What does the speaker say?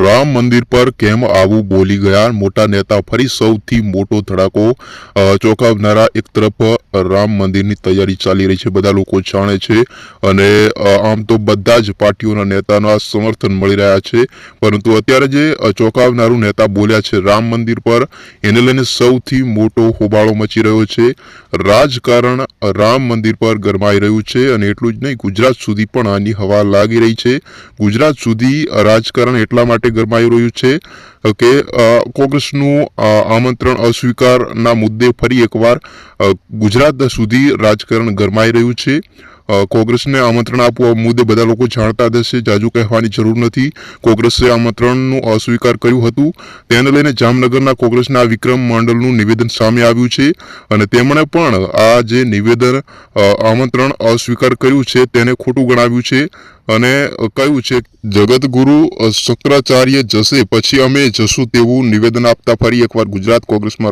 રામ મંદિર પર કેમ આવું બોલી ગયા? મોટા નેતા ફરી સૌથી મોટો ધડાકો ચોંકાવનારા એક તરફ રામ મંદિરની તૈયારી ચાલી રહી છે. બધા લોકો જાણે છે અને આમ તો બધા જ પાર્ટીઓના નેતાના સમર્થન મળી રહ્યા છે. પરંતુ અત્યારે જે ચોંકાવનારું નેતા બોલ્યા છે, રામ મંદિર પર, એને લઈને સૌથી મોટો હોબાળો મચી રહ્યો છે. રાજકારણ રામ મંદિર પર ગરમાઈ રહ્યું છે અને એટલું જ નહીં, ગુજરાત સુધી પણ આની હવા લાગી રહી છે. ગુજરાત સુધી રાજકારણ એટલા માટે ગરમાઈ રહ્યું છે. કે કોંગ્રેસનું આમંત્રણ અસ્વીકારના મુદ્દે ફરી એકવાર ગુજરાત સુધી રાજકારણ ગરમાઈ રહ્યું છે. કોંગ્રેસને આમંત્રણ આપવા મુદ્દે બધા લોકો જાણતા હશે, જાજુ કહેવાની જરૂર નથી. કોંગ્રેસે આમંત્રણનું અસ્વીકાર કર્યું હતું. તેને લઈને જામનગરના કોંગ્રેસના વિક્રમ મંડળનું નિવેદન સામે આવ્યું છે અને તેમણે પણ આ જે નિવેદન આમંત્રણ અસ્વીકાર કર્યું છે તેને ખોટું ગણાવ્યું છે. અને કહ્યું છે જગતગુરુ શંકરાચાર્ય જશે, પછી અમે જશું તેવું નિવેદન આપતા ફરી એકવાર ગુજરાત કોંગ્રેસમાં